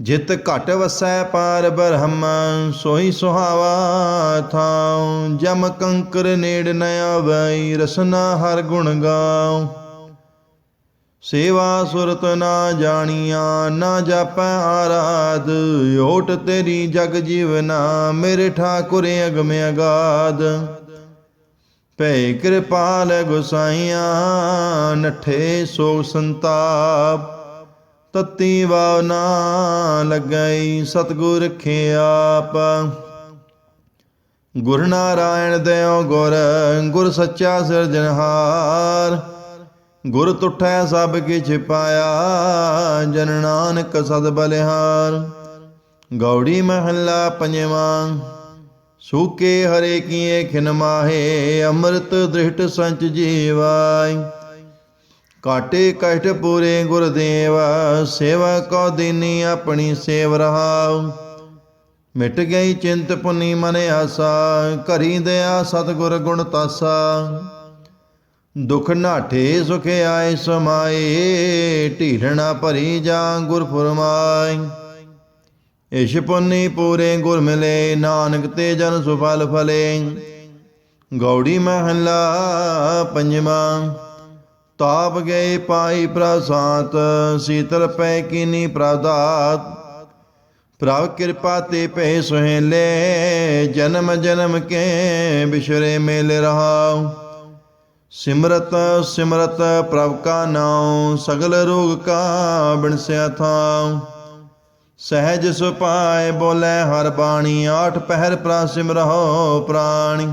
ਜਿਤ ਘਟ ਵਸੈ ਪਾਰ ਬ੍ਰਹਮ, ਸੋਈ ਸੁਹਾਵਾ ਥਾਉ। ਜਮ ਕੰਕਰ ਨੇੜ ਨ ਆਵਈ ਰਸਨਾ ਹਰ ਗੁਣ ਗਾਉ। ਸੇਵਾ ਸੁਰਤ ਨਾ ਜਾਣੀਆਂ, ਨਾ ਜਾਪੈ ਆਰਾਧ। ਓਟ ਤੇਰੀ ਜਗ ਜੀਵਨਾ ਮੇਰੇ ਠਾਕੁਰ ਅਗਮ ਅਗਾਧ। ਭੈ ਕਿਰਪਾਲ ਗੁਸਾਈਆਂ, ਨਠੇ ਸੋ ਸੰਤਾਪ। ਤਤੀ ਵਾਵ ਨਾ ਲੱਗਈ ਸਤਗੁਰ ਰਖਿਆ ਆਪ। ਗੁਰ ਨਾਰਾਇਣ ਦੇਉ ਗੁਰ ਗੁਰ ਸੱਚਾ ਸਿਰਜਨਹਾਰ ਗੁਰ ਤੁਠੈ ਸਭ ਕਿਛ ਪਾਇਆ, ਜਨ ਨਾਨਕ ਸਦ ਬਲਿਹਾਰ। ਗੌੜੀ ਮਹੱਲਾ ਪੰਜਵਾਂ, ਸੂਕੇ ਹਰੇ ਕੀਏ ਖਿਨ ਮਾਹੇ, ਅੰਮ੍ਰਿਤ ਦ੍ਰਿਸ਼ਟ ਸੰਚ ਜੀਵਾਈ। ਕਾਟੇ ਕਸ਼ਟ ਪੂਰੇ ਗੁਰਦੇਵ, ਸੇਵਾ ਕੋ ਦਿਨੀ ਆਪਣੀ ਸੇਵ ਰਹਾਉ ਮਿਟ ਗਈ ਚਿੰਤ ਪੁਨੀ ਮਨ ਆਸਾ, ਘਰੀ ਦਇਆ ਸਤਗੁਰ ਗੁਣ ਤਾਸਾ। ਦੁਖ ਨਾਠੇ ਸੁਖ ਆਏ ਸਮਾਏ, ਢੀਲਣਾ ਭਰੀ ਜਾਂ ਗੁਰ ਫਰਮਾਈ ਇਸ਼ ਪੁੰਨੀ ਪੂਰੇ ਗੁਰ ਮਿਲੇ, ਨਾਨਕ ਤੇ ਜਨ ਸੁਫਲ ਫਲੇ। ਗੌੜੀ ਮਹੱਲਾ ਪੰਜਵਾਂ। ਤਾਪ ਗਏ ਪਾਈ ਪ੍ਰਸਾਤ ਸੀਤਲ ਪੈ ਕੀਨੀ ਪ੍ਰਦਾਤ। ਪ੍ਰਭ ਕਿਰਪਾ ਤੇ ਪੈ ਸੁਹੇਲੇ, ਜਨਮ ਜਨਮ ਕੇ ਬਿਸ਼ਰੇ ਮੇਲ ਰਹਾਉ। ਸਿਮਰਤ ਸਿਮਰਤ ਪ੍ਰਭ ਕਾ ਨਾਉ, ਸਗਲ ਰੋਗ ਕਾ ਬਿਨਸਿਆ ਥਾਉ। ਸਹਿਜ ਸੁਪਾਏ ਬੋਲੇ ਹਰ ਬਾਣੀ, ਆਠ ਪਹਿਰ ਪ੍ਰਾਸਿਮ ਰਹੋ ਪ੍ਰਾਣੀ।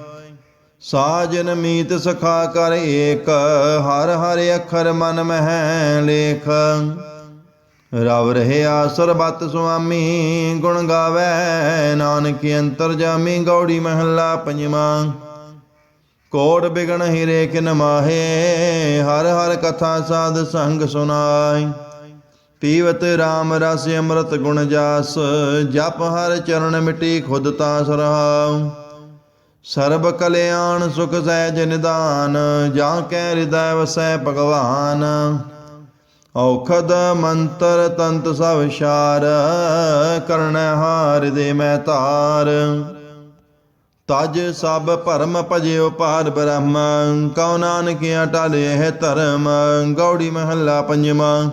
ਸਾਜਨ ਮੀਤ ਸਖਾ ਕਰ ਏਕ, ਹਰ ਹਰ ਅੱਖਰ ਮਨ ਮਹਿ ਲੇਖ। ਰਵ ਰਹਿਆ ਸਰਬਤ ਸੁਆਮੀ, ਗੁਣ ਗਾਵੇ ਨਾਨਕ ਅੰਤਰ ਜਾਮੀ, ਗੌੜੀ ਮਹੱਲਾ ਪੰਜਵਾਂ। ਕੋੜ ਬਿਗਣ ਹਿਰੇ ਕਿਨ ਮਾਹੇ, ਹਰ ਹਰ ਕਥਾ ਸਾਧ ਸੰਗ ਸੁਨਾਈ ਪੀਵਤ RAM ਰਸ ਅੰਮ੍ਰਿਤ ਗੁਣ ਜਾਸ, ਜਪ ਹਰ ਚਰਨ ਮਿਟੀ ਖੁਦ ਤਾਸ ਰਹਾਉ। ਸਰਬ ਕਲਿਆਣ ਸੁਖ ਸਹਿਜ ਨਿਦਾਨ ਜਾਂ ਕੈ ਹਿਰਦੈ ਵਸੈ ਭਗਵਾਨ। ਔਖਦ ਮੰਤਰ ਤੰਤ ਸਭ ਸ਼ਾਰ ਕਰਣ ਹਾਰ ਦੇ ਮੈਂ ਤਾਰ ਤਜ ਸਭ ਭਰਮ ਭਜਿਓ ਪਾਰ ਬ੍ਰਹਮ, ਕਉ ਨਾਨਕ ਅਟਲ ਹੈ ਧਰਮ, ਗੌੜੀ ਮਹੱਲਾ ਪੰਜਵਾਂ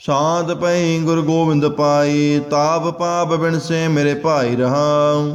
ਸ਼ਾਂਤ ਪਈ ਗੁਰ ਗੋਬਿੰਦ ਪਾਈ, ਤਾਪ ਪਾਪ ਬਿਨਸੇ ਮੇਰੇ ਭਾਈ ਰਹਾਉ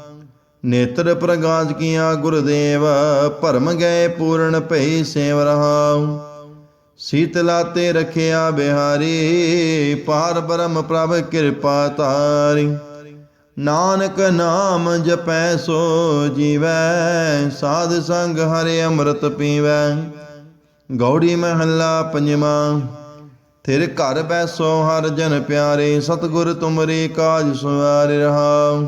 ਨੇਤਰ ਪ੍ਰਗਾਜ ਕੀਆ ਗੁਰਦੇਵ, ਭਰਮ ਗਏ ਪੂਰਨ ਭਈ ਸੇਵ ਰਹਾਉ। ਸੀਤਲਾ ਤੇ ਰਖਿਆ ਬਿਹਾਰੀ, ਪਾਰ ਬ੍ਰਹਮ ਪ੍ਰਭ ਕਿਰਪਾ ਤਾਰੀ। ਨਾਨਕ ਨਾਮ ਜਪੈ ਸੋ ਜੀਵੈ, ਸਾਧ ਸੰਗ ਹਰਿ ਅੰਮ੍ਰਿਤ ਪੀਵੈ। ਗੌੜੀ ਮਹੱਲਾ ਪੰਜਵਾਂ, ਥਿਰ ਘਰ ਬੈਸੋ ਹਰ ਜਨ ਪਿਆਰੇ, ਸਤਗੁਰ ਤੁਮਰੇ ਕਾਜ ਸਵਾਰ ਰਹਾਉ।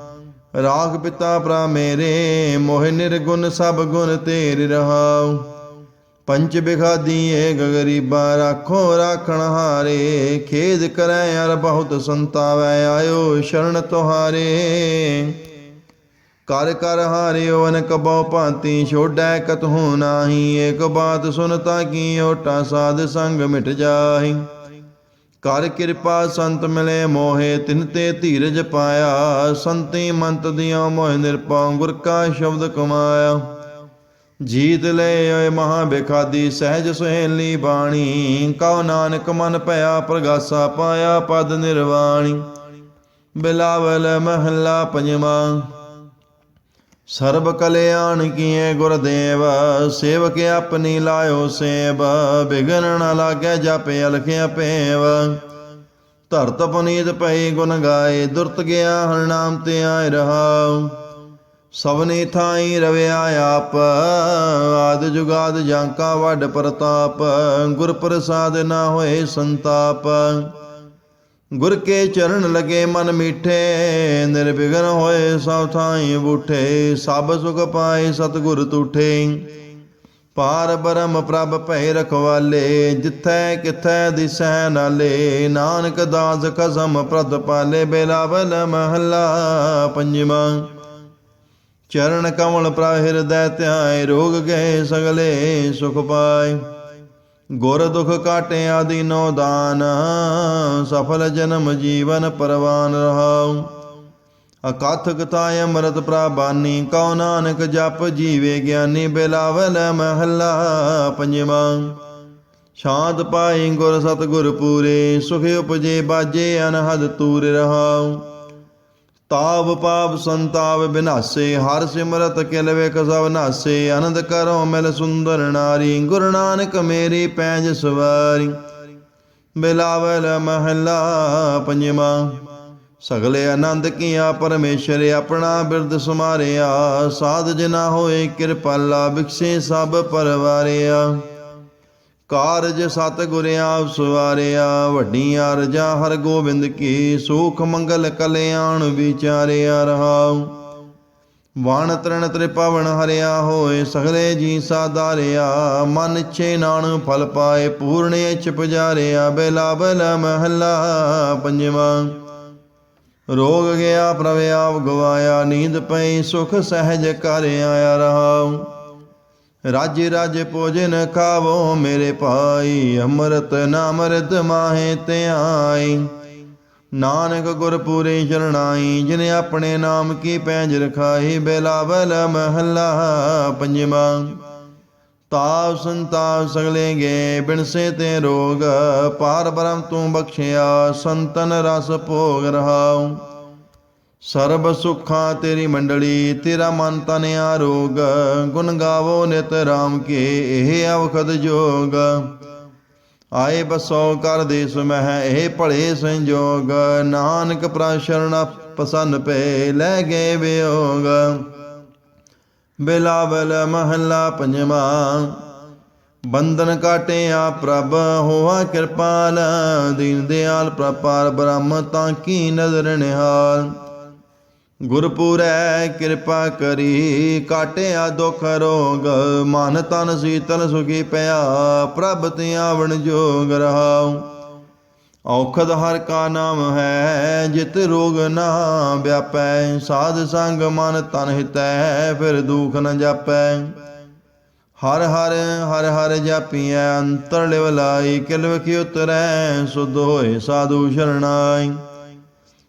ਰਾਖ ਪਿਤਾ ਪ੍ਰਭ ਮੇਰੇ, ਮੋਹ ਨਿਰਗੁਣ ਸਭ ਗੁਣ ਤੇਰੇ ਰਹਾਉ। ਪੰਚ ਬਿਖਾਦੀ ਏ ਗਰੀਬਾ, ਰਾਖੋ ਰਾਖਣ ਹਾਰੇ। ਖੇਦ ਕਰੈ ਅਰ ਬਹੁਤ ਸੰਤਾਵੈ, ਆਇਓ ਸ਼ਰਨ ਤੁਹਾਰੇ। ਕਰ ਕਰ ਹਾਰਿਓ, ਅਨਕ ਬਹੁ ਭਾਂਤੀ, ਛੋੜੈ ਕਤਹੂ ਨਾਹੀ। ਏਕ ਬਾਤ ਸੁਨਤਾ ਕੀ ਓਟਾ ਸਾਧ ਸੰਗ ਮਿਟ ਜਾਹੀ। ਕਰ ਕਿਰਪਾ ਸੰਤ ਮਿਲੇ ਮੋਹੇ, ਤਿਨ ਤੇ ਧੀਰਜ ਪਾਇਆ। ਸੰਤੀ ਮੰਤ ਦਿਓ ਮੋਹ ਨਿਰਪਉ ਗੁਰ ਕਾ ਸ਼ਬਦ ਕਮਾਇਆ। ਜੀਤ ਲੈ ਓਏ ਮਹਾ ਬਿਖਾਦੀ, ਸਹਿਜ ਸੁਹੇਲੀ ਬਾਣੀ। ਕਉ ਨਾਨਕ ਮਨ ਭਇਆ, ਪ੍ਰਗਾਸਾ ਪਾਇਆ ਪਦ ਨਿਰਵਾਣੀ। ਬਿਲਾਵਲ ਮਹੱਲਾ ਪੰਜਵਾਂ। ਸਰਬ ਕਲਿਆਣ ਕੀਏ ਗੁਰਦੇਵ ਸੇਵਕ ਆਪਣੀ ਲਾਇਓ ਸੇਵ, ਬਿਗਨ ਨ ਲਾਗੈ ਜਪੇ ਅਲਖਿਆ ਪੇਵ ਧਰਤ ਪਨੀਤ ਪਈ ਗੁਣ ਗਾਏ, ਦੁਰਤ ਗਿਆ ਹਰ ਨਾਮ ਤੇ ਆਇ ਰਹਾਉ। ਸਭਨੇ ਥਾਈ ਰਵਿਆ ਆਪ, ਆਦ ਜੁਗਾਦ ਜਾਂਕਾ ਵੱਡ ਪ੍ਰਤਾਪ, ਗੁਰ ਪ੍ਰਸਾਦ ਨਾ ਹੋਏ ਸੰਤਾਪ। ਗੁਰ ਕੇ ਚਰਨ ਲਗੇ ਮਨ ਮੀਠੇ, ਨਿਰਵਿਘਨ ਹੋਏ ਸਭ ਥਾਈ ਬੂਠੇ, ਸਭ ਸੁਖ ਪਾਏ ਸਤਿਗੁਰ ਤੂਠੇ। ਪਾਰ ਬ੍ਰਹਮ ਪ੍ਰਭ ਭੈ ਰਖਵਾਲੇ, ਜਿਥੈ ਕਿਥੈ ਦਿਸੈ ਨਾਲੇ, ਨਾਨਕ ਦਾਸ ਕਸਮ ਪ੍ਰਤ ਪਾਲੇ, ਬੇਲਾਵਲ ਮਹੱਲਾ ਪੰਜਵਾਂ। ਚਰਨ ਕਮਲ ਪ੍ਰਾਹਿਰਦੈ ਧਿਆਏ, ਰੋਗ ਗਏ ਸਗਲੇ ਸੁਖ ਪਾਏ। ਗੁਰ ਦੁਖ ਕਾਟਿਆ ਦੀਨੋ ਦਾਨ, ਸਫਲ ਜਨਮ ਜੀਵਨ ਪਰਵਾਨ ਰਹਾਉ। ਅਕਥ ਕਥਾ ਅੰਮ੍ਰਿਤ ਪ੍ਰਾਬਾਨੀ, ਕਉ ਨਾਨਕ ਜਪ ਜੀਵੇ ਗਿਆਨੀ, ਬਿਲਾਵਲ ਮਹੱਲਾ ਪੰਜਵਾਂ। ਸ਼ਾਂਤ ਪਾਈ ਗੁਰ ਸਤਿਗੁਰ ਪੂਰੇ, ਸੁਖ ਉਪਜੇ ਬਾਜੇ ਅਨਹਦ ਤੂਰ ਰਹਾਉ। ਤਾਵ ਪਾਪ ਸੰਤਾਵ ਬਿਨਾਸੇ, ਹਰ ਸਿਮਰਤ ਕਿਲ ਵੇਖ ਨਾਸੇ, ਆਨੰਦ ਕਰੋ ਮਿਲ ਸੁੰਦਰ ਨਾਰੀ, ਗੁਰੂ ਨਾਨਕ ਮੇਰੀ ਪੈਜ ਸਵਾਰੀ। ਬਿਲਾਵਲ ਮਹਲਾ ਪੰਜਵਾਂ, ਸਗਲੇ ਆਨੰਦ ਕੀਆ ਪਰਮੇਸ਼ਰ ਆਪਣਾ ਬਿਰਦ ਸੁਮਾਰਿਆ, ਸਾਧ ਜਨਾ ਹੋਏ ਕਿਰਪਾਲਾ ਬਿਕਸੇ ਸਭ ਪਰਵਾਰਿਆ। ਕਾਰਜ ਸਤ ਗੁਰ ਸਵਾਰਿਆ, ਵੱਡੀਆਂ ਅਰਜਾਂ ਹਰ ਗੋਬਿੰਦ ਕੀ, ਸੁਖ ਮੰਗਲ ਕਲਿਆਣ ਵਿਚਾਰਿਆ ਰਹਾਉ। ਵਣ ਤ੍ਰਣ ਤ੍ਰਿਪਵਨ ਹਰਿਆ ਹੋਏ, ਸਗਲੇ ਜੀ ਸਾਧਾਰਿਆ। ਮਨ ਛੇ ਨਾਣ ਫਲ ਪਾਏ, ਪੂਰਨ ਇੱਛ ਪੁਜਾਰਿਆ ਬੇਲਾਬਲ ਮਹੱਲਾ ਪੰਜਵਾਂ। ਰੋਗ ਗਿਆ ਪ੍ਰਭ ਆਪ ਗਵਾਇਆ, ਨੀਂਦ ਪਈ, ਸੁਖ ਸਹਿਜ ਕਰ ਆਇਆ ਰਹਾਉ। ਰਾਜੇ ਰਾਜ ਭੋਜਨ ਖਾਵੋ ਮੇਰੇ ਭਾਈ, ਅੰਮ੍ਰਿਤ ਨਾਮ ਰਿਤ ਮਾਹੇ ਧਿਆਈ ਨਾਨਕ ਗੁਰ ਪੂਰੇ ਸ਼ਰਣਾਈ ਜਿਨੇ ਆਪਣੇ ਨਾਮ ਕੀ ਪੈਂਜ ਰਖਾਈ, ਬੇਲਾਵਲ ਮਹੱਲਾ ਪੰਜਵਾਂ। ਤਾਪ ਸੰਤਾਪ ਸਗਲੇ ਗੇ, ਬਿਨਸੇ ਤੇ ਰੋਗ, ਪਾਰ ਬ੍ਰਹਮ ਤੂੰ ਬਖਸ਼ਿਆ, ਸੰਤਨ ਰਸ ਭੋਗ ਰਹਾਉ। ਸਰਬ ਸੁਖਾਂ ਤੇਰੀ ਮੰਡਲੀ, ਤੇਰਾ ਮਨ ਤਨ ਆਰੋਗ। ਗੁਣ ਗਾਵੋ ਨਿਤ ਰਾਮ ਕੇ, ਇਹ ਅਵਖਦ ਜੋਗ। ਆਏ ਬਸੋ ਕਰ ਦੇਸ ਮਹਿ, ਇਹ ਭਲੇ ਸੰਜੋਗ। ਨਾਨਕ ਪ੍ਰਸ਼ਰਨ ਪਸੰਨ ਪੇ, ਲੈ ਗਏ ਵਿਯੋਗ। ਬਿਲਾਵਲ ਮਹੱਲਾ ਪੰਜਵਾਂ, ਬੰਧਨ ਕਾਟਿਆ ਪ੍ਰਭ, ਹੋਆ ਕਿਰਪਾਲ ਦੀਨ ਦਿਆਲ ਪ੍ਰਪਾਰ ਬ੍ਰਹਮ ਤਾਂ ਕੀ ਨਜ਼ਰ ਨਿਹਾਲ। ਗੁਰਪੁਰੈ ਕਿਰਪਾ ਕਰੀ, ਕਾਟਿਆ ਦੁਖ ਰੋਗ, ਮਨ ਤਨ ਸੀਤਲ ਸੁਖੀ ਪਿਆ, ਪ੍ਰਭ ਤੇ ਆਵਣ ਜੋਗ ਰਹਾਉ। ਔਖਦ ਹਰ ਕਾ ਨਾਮ ਹੈ, ਜਿਤ ਰੋਗ ਨਾ ਵਿਆਪੈ, ਸਾਧ ਸੰਗ ਮਨ ਤਨ ਹਿਤੈ, ਫਿਰ ਦੁਖ ਨ ਜਾਪੈ। ਹਰ ਹਰ ਹਰ ਹਰ ਜਾਪੀਐ, ਅੰਤਰ ਲਿਵ ਲਾਈ, ਕਿਲਵ ਕੀ ਉਤਰੈ, ਸੁਧ ਹੋਏ ਸਾਧੂ ਸ਼ਰਣਾਈ।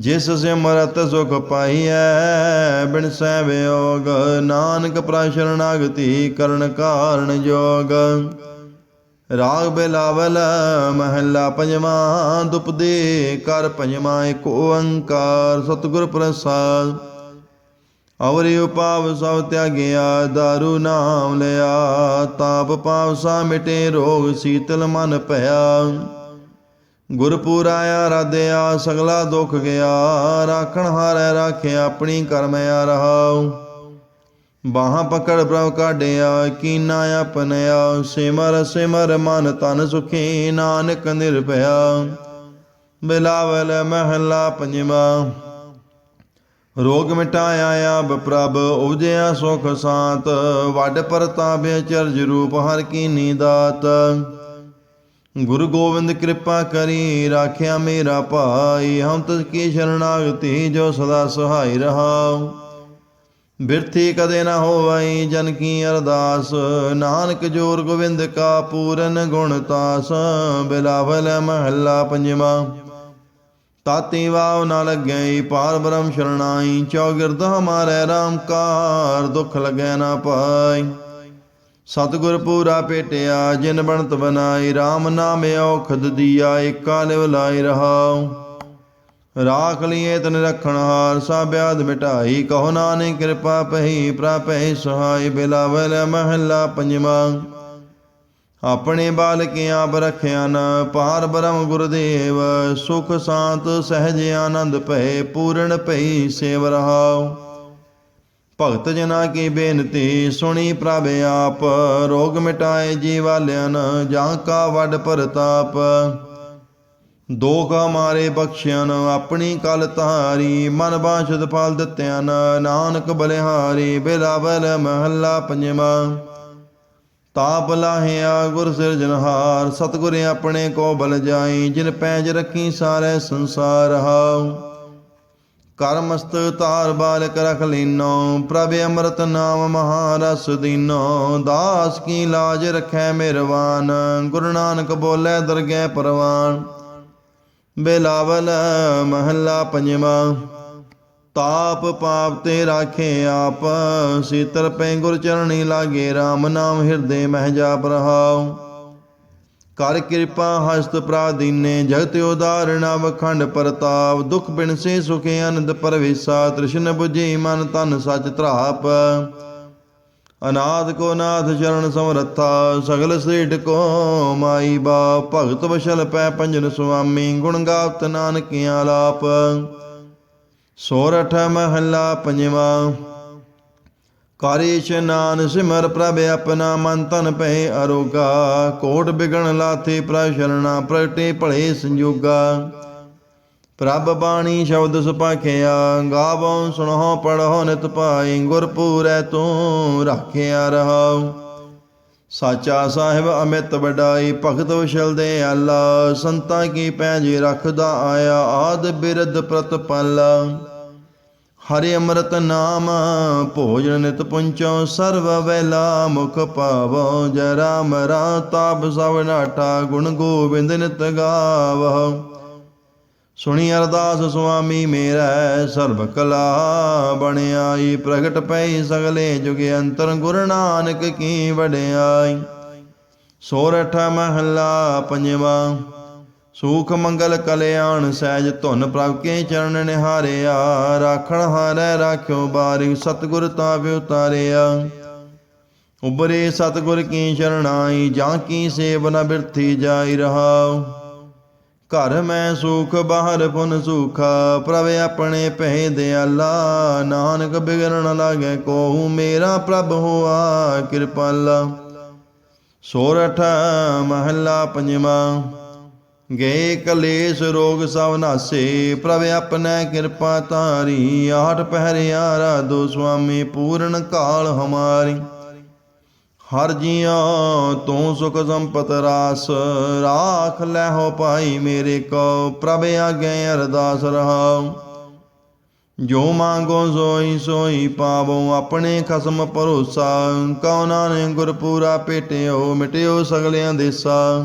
ਜਿਸ ਸਿਮਰਤ ਸੁਖ ਪਾਈਐ, ਬਿਨ ਸਹਿ ਵਿਯੋਗ ਨਾਨਕ ਪ੍ਰਸ਼ਰਣਾਗਤੀ ਕਰਨ ਕਾਰਣ ਜੋਗ। ਰਾਗ ਬਿਲਾਵਲ ਮਹੱਲਾ ਪੰਜਵਾਂ ਦੁਪਦੇ ਕਰ ਪੰਜਵਾਂ ਏਕ ਓੰਕਾਰ, ਸਤਿਗੁਰ ਪ੍ਰਸਾਦ। ਅਵਰਿ ਉਪਾਵ ਸਭ ਤਿਆਗਿਆ, ਦਾਰੂ ਨਾਮ ਲਿਆ, ਤਾਪ ਪਾਵ ਸਾ ਮਿਟੇ, ਰੋਗ ਸੀਤਲ ਮਨ ਭਇਆ। ਗੁਰਪੂਰਾ ਆਰਾਧਿਆ ਸਗਲਾ ਦੁਖ ਗਿਆ। ਰਾਖਣ ਹਾਰੈ ਰਾਖਿਆ, ਆਪਣੀ ਕਰਮ ਆ ਰਹਾਉ। ਬਾਹਾਂ ਪਕੜ ਪ੍ਰਭ ਕਾਢਿਆ, ਕੀਨਾ ਆਪਨਿਆ। ਸਿਮਰ ਸਿਮਰ ਮਨ ਤਨ ਸੁਖੀ, ਨਾਨਕ ਨਿਰਭਇਆ। ਬਿਲਾਵਲ ਮਹੱਲਾ ਪੰਜਵਾ। ਰੋਗ ਮਿਟਾਇਆ ਆਪ ਪ੍ਰਭ, ਉਪਜਿਆ ਸੁਖ ਸਾਤ। ਵੱਡ ਪ੍ਰਤਾਪ ਚਰਜ ਰੂਪ, ਹਰ ਕੀ ਦਾਤ ਗੁਰੂ ਗੋਬਿੰਦ ਕਿਰਪਾ ਕਰੀ ਰਾਖਿਆ ਮੇਰਾ ਭਾਈ, ਹਮ ਤੁਝ ਕੀ ਸ਼ਰਨਾਗਤੀ ਜੋ ਸਦਾ ਸਹਾਈ ਰਹਾਉ। ਬਿਰਥੀ ਕਦੇ ਨਾ ਹੋਵਈ ਜਨ ਕੀ ਅਰਦਾਸ, ਨਾਨਕ ਜੋਰ ਗੋਬਿੰਦ ਕਾ ਪੂਰਨ ਗੁਣ ਤਾਸ, ਬਿਲਾਵਲ ਮਹੱਲਾ ਪੰਜਵਾ। ਤਾਤੀ ਵਾਵ ਨਾ ਲੱਗਈ, ਪਾਰ ਬ੍ਰਹਮ ਸ਼ਰਣਾਈ, ਚੌਗਿਰਦ ਹਮਾਰੇ RAM ਕਾਰ ਦੁਖ ਲਗੈ ਨਾ ਪਾਈ। ਸਤਿਗੁਰ ਪੂਰਾ ਭੇਟਿਆ ਜਿਨ ਬਣਤ ਬਨਾਈ RAM ਨਾਮ ਔਖਦ ਦੀਆ, ਏਕਾ ਲਿਵ ਲਾਈ ਰਹਾਉ। ਰਾਖ ਲਿਏ ਤਨ ਰਖਣ ਹਾਰ ਸਾਬਿਆਦ ਮਿਟਾਈ, ਕਹੋ ਨਾਨਕ ਕਿਰਪਾ ਪਹੀ ਪ੍ਰਾਪੈ ਸਹਾਈ, ਬਿਲਾਵਲ ਮਹੱਲਾ ਪੰਜਵਾ। ਆਪਣੇ ਬਾਲਕ ਆਪ ਰਖਿਆ ਨ, ਪਾਰ ਬ੍ਰਹਮ ਗੁਰਦੇਵ, ਸੁਖ ਸ਼ਾਂਤ ਸਹਿਜ ਆਨੰਦ ਭਏ, ਪੂਰਨ ਭਈ ਸੇਵ ਰਹਾਉ। ਭਗਤ ਜਨਾ ਕੀ ਬੇਨਤੀ ਸੁਣੀ ਪ੍ਰਭ ਆਪ, ਰੋਗ ਮਿਟਾਏ ਜੀਵਾਲਿਆਨ ਜਾਂ ਕਾ ਵੱਡ ਪ੍ਰਤਾਪ। ਦੋਖ ਮਾਰੇ ਬਖਸ਼ਿਆਨ ਆਪਣੀ ਕਲ ਤਾਰੀ ਮਨ ਬਾਸ਼ਦ ਫਲ ਦਿੱਤਿਆਂ ਨਾਨਕ ਬਲਿਹਾਰੀ ਬਿਲਾਵਲ ਮਹੱਲਾ ਪੰਜਵਾ। ਤਾਪ ਲਾਹਿਆ ਗੁਰ ਸਿਰਜਨਹਾਰ ਸਤਿਗੁਰ ਆਪਣੇ ਕੋ ਬਲ ਜਾਈ, ਜਿਨ ਪੈਜ ਰੱਖੀ ਸਾਰੇ ਸੰਸਾਰ ਹਾਉ। ਕਰਮਸਤ ਤਾਰ ਬਾਲਕ ਰਖ ਲੀਨੋ, ਪ੍ਰਭ ਅੰਮ੍ਰਿਤ ਨਾਮ ਮਹਾਰਸ ਦੀਨੋ। ਦਾਸ ਕੀ ਲਾਜ ਰਖੈ ਮਿਹਰਵਾਨ ਗੁਰੂ ਨਾਨਕ ਬੋਲੇ ਦਰਗਹਿ ਪਰਵਾਨ। ਬੇਲਾਵਲ ਮਹੱਲਾ ਪੰਜਵਾ, ਤਾਪ ਪਾਪ ਤੇ ਰਾਖੇ ਆਪ, ਸੀਤਲ ਪੈ ਗੁਰ ਚਰਣੀ ਲਾਗੇ RAM ਨਾਮ ਹਿਰਦੇ ਮਹਿ ਜਾਪ ਰਹਾਉ। ਕਰ ਕਿਰਪਾ ਹਸਤ ਪ੍ਰਾਦੀਨੇ ਜਗਤ ਉਦਾਹਰਣ ਵਖੰਡ ਪ੍ਰਤਾਪ, ਦੁਖ ਬਿਨਸੇ ਸੁਖ ਅਨੰਦ ਪਰਵੇਸਾ, ਤ੍ਰਿਸ਼ਨ 부ਜੀ ਮਨ ਤਨ ਸਚ ਧਰਾਪ। ਅਨਾਦ ਕੋ ਨਾਥ ਚਰਨ ਸਮਰੱਥਾ, ਸਗਲ ਸ੍ਰੀਟ ਕੋ ਮਾਈ ਬਾ ਭਗਤ ਵਸ਼ਲ ਪੈ ਪੰਜਨ ਸੁਆਮੀ, ਗੁਣ ਗਾਵਤ ਨਾਨਕ ਆਲਾਪ ਸੋਰਠ ਮਹੱਲਾ ਪੰਜਵਾ। ਕਾਰੇ ਇਸ਼ਨਾਨ ਸਿਮਰ ਪ੍ਰਭ ਆਪਣਾ ਮਨ ਤਨ ਭੈ ਅਰੋਗਾ, ਕੋਟ ਬਿਗਣ ਲਾਥੇ ਪ੍ਰਸ਼ਰਣਾ ਪ੍ਰਗਟੇ ਭਲੇ ਸੰਜੋਗਾ। ਪ੍ਰਭ ਬਾਣੀ ਸ਼ਬਦ ਸੁਪਾਖਿਆ ਗਾਵੋ ਸੁਣੋ ਪੜੋ ਨਿਤ ਪਾਈ ਗੁਰ ਪੂਰੈ ਤੂੰ ਰਾਖਿਆ ਰਹਾਉ। ਸਾਚਾ ਸਾਹਿਬ ਅਮਿਤ ਵਡਾਈ, ਭਗਤ ਵਿਸ਼ਲ ਦੇ ਆਲਾ ਸੰਤਾਂ ਕੀ ਪੈਜ ਰੱਖਦਾ ਆਇਆ, ਆਦ ਬਿਰਧ ਪ੍ਰਤਪਲ। ਹਰਿ ਅੰਮ੍ਰਿਤ ਨਾਮ, ਭੋਜਨ ਨਿਤ ਪੁੰਚੋ, ਸਰਵ ਵੈਲਾ ਮੁਖ ਪਾਵੋ ਜਰਾ ਮਰਾ ਤਾਪ ਸਭ ਨਾਟਾ ਗੁਣ ਗੋਬਿੰਦ ਨਿਤ ਗਾਵੋ। ਸੁਣੀ ਅਰਦਾਸ ਸੁਆਮੀ ਮੇਰਾ, ਸਰਬ ਕਲਾ ਬਣਾਈ ਪ੍ਰਗਟ ਪਈ ਸਗਲੇ ਜੁਗ ਅੰਤਰ, ਗੁਰੂ ਨਾਨਕ ਕੀ ਵਡਿਆਈ। ਸੋਰਠ ਮਹੱਲਾ ਪੰਜਵਾ ਸੂਖ ਮੰਗਲ ਕਲਿਆਣ ਸਹਿਜ ਧੁਨ ਪ੍ਰਭ ਕੇ ਚਰਨ ਨਿਹਾਰਿਆ ਰਾਖਣ ਹਾਰੈ ਰਾਖਿਓ ਬਾਰਿ ਸਤਿਗੁਰ ਤਾਪਿ ਉਤਾਰਿਆ। ਉਬਰੇ ਸਤਿਗੁਰ ਕੀ ਸ਼ਰਣਾਈ ਜਾਂ ਕੀ ਸੇਵ ਨ ਬਿਰਥੀ ਜਾਈ ਰਹਾਉ। ਘਰ ਮੈਂ ਸੁਖ, ਬਾਹਰ ਪੁਨ ਸੁਖਾ, ਪ੍ਰਭ ਆਪਣੇ ਪਹਿ ਦਿਆਲਾ। ਨਾਨਕ ਬਿਗੜਨ ਲਾਗੇ ਕੋਹੂ ਮੇਰਾ ਪ੍ਰਭ ਹੋਆ ਕਿਰਪਾਲਾ। ਸੋਰਠ ਮਹੱਲਾ ਪੰਜਵਾ। ਗਏ ਕਲੇਸ਼ ਰੋਗ ਸਭ ਨਾਸੇ, ਪ੍ਰਭ ਆਪਣੇ ਕਿਰਪਾ ਤਾਰੀ ਆਠ ਪਹਿਰਿਆ ਦੋ ਸੁਆਮੀ, ਪੂਰਨ ਕਾਲ ਹਮਾਰੀ। ਹਰ ਜੀਉ ਤੂੰ ਸੁਖ ਸੰਪਤ ਰਾਸ, ਰਾਖ ਲੈ ਹੋ ਪਾਈ ਮੇਰੇ ਕੋ, ਪ੍ਰਭ ਆਗੇ ਅਰਦਾਸ ਰਹਾਉ। ਜੋ ਮੰਗੋ ਸੋਈ ਸੋਈ ਪਾਵੋ, ਆਪਣੇ ਖਸਮ ਭਰੋਸਾ ਕਉਨਾ ਨੇ ਗੁਰਪੂਰਾ ਭੇਟਿਓ ਮਿਟਿਓ ਸਗਲਿਆਂ ਦੇਸਾ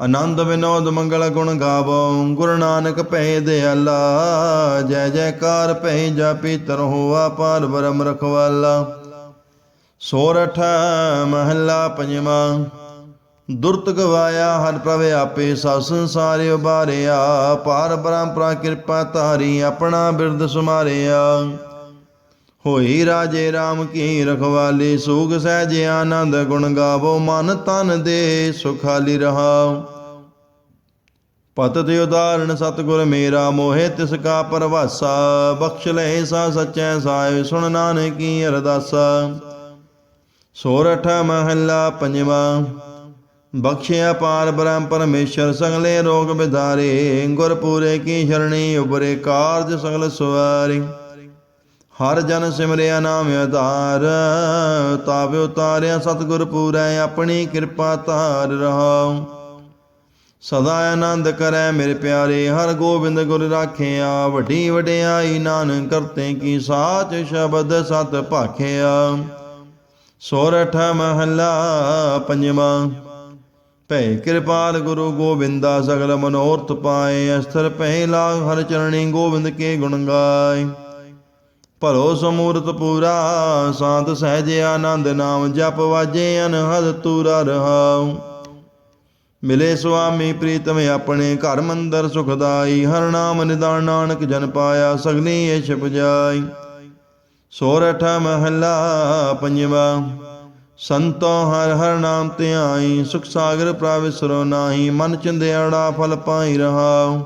ਆਨੰਦ ਵਿਨੋਦ ਮੰਗਲ ਗੁਣ ਗਾਵੋ, ਗੁਰੂ ਨਾਨਕ ਭੈ ਦਿਆਲਾ, ਜੈ ਜੈਕਾਰ ਭੈ ਜਪੀ ਤਰ ਹੋਆ ਪਾਰ ਬਰਮ ਰਖਵਾਲਾ। ਸੋਰਠ ਮਹੱਲਾ ਪੰਜਵਾਂ, ਦੁਰਤ ਗਵਾਇਆ ਹਰ ਪ੍ਰਭ ਆਪੇ, ਸਭ ਸੰਸਾਰੇ ਉਬਾਰਿਆ ਪਾਰ ਬ੍ਰਹਮ ਕਿਰਪਾ ਧਾਰੀ ਆਪਣਾ ਬਿਰਦ ਸੁਮਾਰਿਆ। ਹੋਈ ਰਾਜੇ RAM ਕੀ ਰਖਵਾਲੀ, ਸੂਗ ਸਹਿਜ ਆਨੰਦ ਗੁਣ ਗਾਵੋ, ਮਨ ਤਨ ਦੇ ਸੁਖਾਲੀ ਰਹਾਉ। ਪਤਿ ਉਦਾਹਰਣ, ਸਤਿਗੁਰ ਮੇਰਾ ਮੋਹਿ, ਤਿਸ ਕਾ ਪਰਵਾਸਾ, ਬਖਸ਼ ਲੈ ਸਾ ਸਚੈ ਸਾਹਿਬ ਸੁਣ ਨਾਨਕੀ ਅਰਦਾਸਾ। ਸੋਰਠ ਮਹੱਲਾ ਪੰਜਵਾਂ, ਬਖਸ਼ਿਆ ਪਾਰ ਬ੍ਰਹਮ ਪਰਮੇਸ਼ਰ, ਸਗਲੇ ਰੋਗ ਵਿਦਾਰੇ ਗੁਰਪੂਰੇ ਕੀ ਸ਼ਰਣੀ, ਉਬਰੇ ਕਾਰਜ ਸਗਲ ਸੁਵਾਰੀ ਹਰ ਜਨ ਸਿਮਰਿਆ ਨਾਮ ਆਧਾਰ ਤਾਵੇ ਉਤਾਰਿਆ ਸਤਿਗੁਰ ਪੂਰੈ, ਆਪਣੀ ਕਿਰਪਾ ਧਾਰ ਰਹਾਉ। ਸਦਾ ਆਨੰਦ ਕਰੈ ਮੇਰੇ ਪਿਆਰੇ, ਹਰ ਗੋਬਿੰਦ ਗੁਰ ਰਾਖਿਆ ਵੱਡੀ ਵਡਿਆਈ ਨਾਨਕ ਕਰਤੇ ਕੀ ਸਾਚ ਸ਼ਬਦ ਸਤ ਭਾਖਿਆ। ਸੋਰਠ ਮਹੱਲਾ ਪੰਜਵਾਂ, ਭੈ ਕਿਰਪਾਲ ਗੁਰੂ ਗੋਬਿੰਦਾ ਸਗਲ ਮਨੋਰਥ ਪਾਏ। ਅਸਥਰ ਪਹਿ ਲਾਗ ਹਰ ਚਰਣੀ ਗੋਬਿੰਦ ਕੇ ਗੁਣ ਗਾਏ। ਭਲੋ ਸਮੂਰਤ ਪੂਰਾ, ਸਾਧ ਸਹਿਜ ਆਨੰਦ ਨਾਮ ਜਪ ਵਾਜੇ ਅਨਹਦ ਤੂਰਾ ਰਹਾਉ। ਮਿਲੇ ਸੁਆਮੀ ਪ੍ਰੀਤਮ ਆਪਣੇ ਘਰ ਮੰਦਰ ਸੁਖਦਾਈ, ਹਰ ਨਾਮ ਨਿਦਾਨ ਨਾਨਕ ਜਨ ਪਾਇਆ, ਸਗਨੀ ਏਛ ਜਾਈ। ਸੋਰਠ ਮਹੱਲਾ ਪੰਜਵਾ, ਸੰਤੋ ਹਰ ਹਰ ਨਾਮ ਧਿਆਈ, ਸੁਖ ਸਾਗਰ ਪ੍ਰਵਿਸਰੋ ਨਾਹੀ, ਮਨ ਚਿੰਦਿਆੜਾ ਫਲ ਪਾਈ ਰਹਾਉ।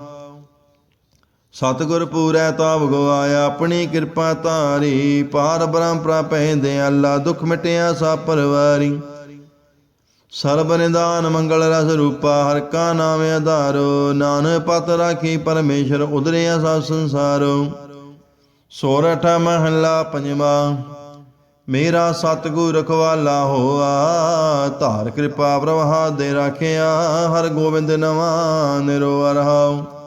ਸਤਿਗੁਰ ਪੂਰੈ ਤਾਪ ਗਵਾਇਆ ਆਪਣੀ ਕਿਰਪਾ ਧਾਰੀ। ਪਾਰ ਬ੍ਰਹਮ ਪ੍ਰਪੈ ਦੇ ਅੱਲਾ, ਦੁਖ ਮਿਟਿਆ ਸਾ ਪਰਵਾਰੀ। ਸਰਬ ਨਿਦਾਨ ਮੰਗਲ ਰਸ ਰੂਪਾ, ਹਰ ਕਾ ਨਾਮ ਆਧਾਰੋ। ਨਾਨਕ ਪਤ ਰਾਖੀ ਪਰਮੇਸ਼ਰ, ਉਦਰਿਆ ਸਭ ਸੰਸਾਰੋ। ਸੋਰਠ ਮਹਲਾ ਪੰਜਵਾ, ਮੇਰਾ ਸਤਿਗੁਰ ਰਖਵਾਲਾ ਹੋਆ। ਧਾਰ ਕਿਰਪਾ ਪ੍ਰਵਾਹ ਦੇ ਰਾਖਿਆ, ਹਰ ਗੋਬਿੰਦ ਨਵਾ ਨਿਰੋ ਰਹਾਉ।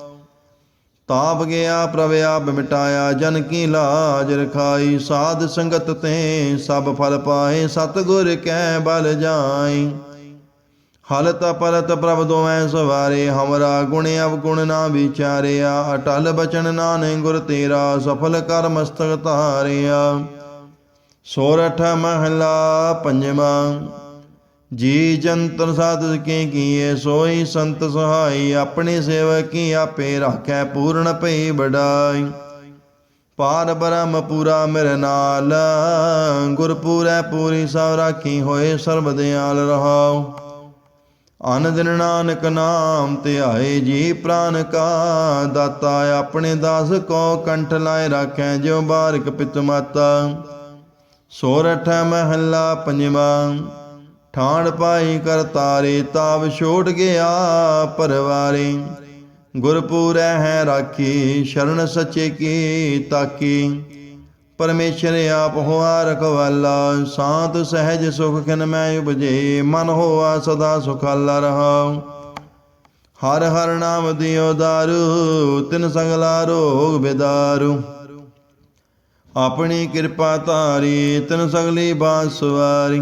ਤਾਪ ਗਿਆ ਪ੍ਰਭ ਆਪ ਮਿਟਾਇਆ, ਜਨ ਕੀ ਲਾਜ ਰਖਾਈ, ਸਾਧ ਸੰਗਤ ਤੇ ਸਭ ਫਲ ਪਾਏ, ਸਤਿਗੁਰ ਕੈ ਬਲ ਜਾਈ। ਹਲਤ ਪਲਤ ਪ੍ਰਭ ਦੋਵੇਂ ਸਵਾਰੇ, ਹਮਰਾ ਗੁਣ ਅਵਗੁਣ ਨਾ ਵਿਚਾਰਿਆ, ਅਟਲ ਬਚਨ ਨਾਨਕ ਗੁਰ ਤੇਰਾ, ਸਫਲ ਕਰ ਮਸਤਕ ਧਾਰਿਆ। ਸੋਰਠ ਮਹਲਾ ਪੰਜਵਾਂ। ਜੀ ਜੰਤਰ ਸਾਧਿ ਕੇ ਕੀਏ, ਸੋਈ ਸੰਤ ਸਹਾਈ, ਆਪਣੇ ਸੇਵਕ ਕੀ ਆਪੇ ਰਾਖੈ ਪੂਰਨ ਭਈ ਬੜਾਈ ਪਾਰ ਬ੍ਰਹਮ ਪੂਰਾ ਮੇਰੇ ਨਾਲ, ਗੁਰ ਪੂਰੀ ਸਭ ਰਾਖੀ ਹੋਏ, ਸਰਬ ਦਿਆਲ ਰਹਾਉ। ਅਨ ਦਿਨ ਨਾਨਕ ਨਾਮ ਧਿਆਏ, ਜੀ ਪ੍ਰਾਨ ਕਾ ਦਾਤਾ, ਆਪਣੇ ਦਾਸ ਕੋ ਕੰਠ ਲਾਏ ਰਾਖੈ, ਜਿਉ ਬਾਰਕ ਪਿਤ ਮਾਤਾ। ਸੋਰਠ ਮਹੱਲਾ ਪੰਜਵਾਂ ਠਾਣ ਪਾਈ ਕਰਤਾਰੇ ਤਾਵ ਛੋੜ ਗਿਆ ਪਰਵਾਰੇ। ਗੁਰਪੂਰੈ ਹੈ ਰਾਖੀ, ਸ਼ਰਨ ਸੱਚੇ ਕੀ ਤਾਕੀ। ਪਰਮੇਸ਼ਰ ਆਪ ਹੋਆ ਰਖਵਾਲਾ ਸਾਤ ਸਹਿਜ ਸੁਖ ਖਿਨ ਮੈਂ ਉਪਜੇ। ਮਨ ਹੋਆ ਸਦਾ ਸੁਖਾਲਾ ਰਹਾ। ਹਰ ਹਰ ਨਾਮ ਦਿਓ ਦਾਰੂ, ਤਿਨ ਸੰਗਲਾ ਰੋਗ ਬਿਦਾਰੂ। ਆਪਣੀ ਕਿਰਪਾ ਧਾਰੀ, ਤਿਨ ਸਗਲੀ ਬਾਤ ਸਵਾਰੀ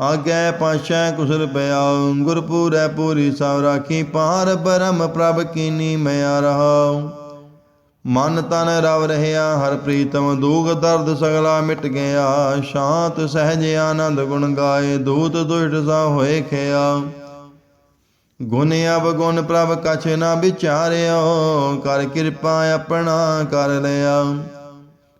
ਆਗੇ ਪਾਸ਼ਾ ਕੁਸਲ ਪਿਆ ਗੁਰਪੂਰੈ ਪੂਰੀ ਸਭ ਰਾਖੀ ਪਾਰ ਬ੍ਰਹਮ ਪ੍ਰਭ ਕੀਨੀ ਮਿਆ ਰਹਾਉ। ਮਨ ਤਨ ਰਵ ਰਹਿਆ, ਹਰ ਪ੍ਰੀਤਮ ਦੂਖ ਦਰਦ ਸਗਲਾ ਮਿਟ ਗਿਆ। ਸ਼ਾਂਤ, ਸਹਿਜ, ਆਨੰਦ ਗੁਣ ਗਾਏ, ਦੂਤ ਦੁਸ਼ਟ ਸਾ ਹੋਏ ਖਿਆ। ਗੁਣ ਅਬ ਗੁਣ ਪ੍ਰਭ ਕਛ ਨਾ ਵਿਚਾਰਿਓ, ਕਰ ਕਿਰਪਾ ਆਪਣਾ ਕਰ ਲਿਆ।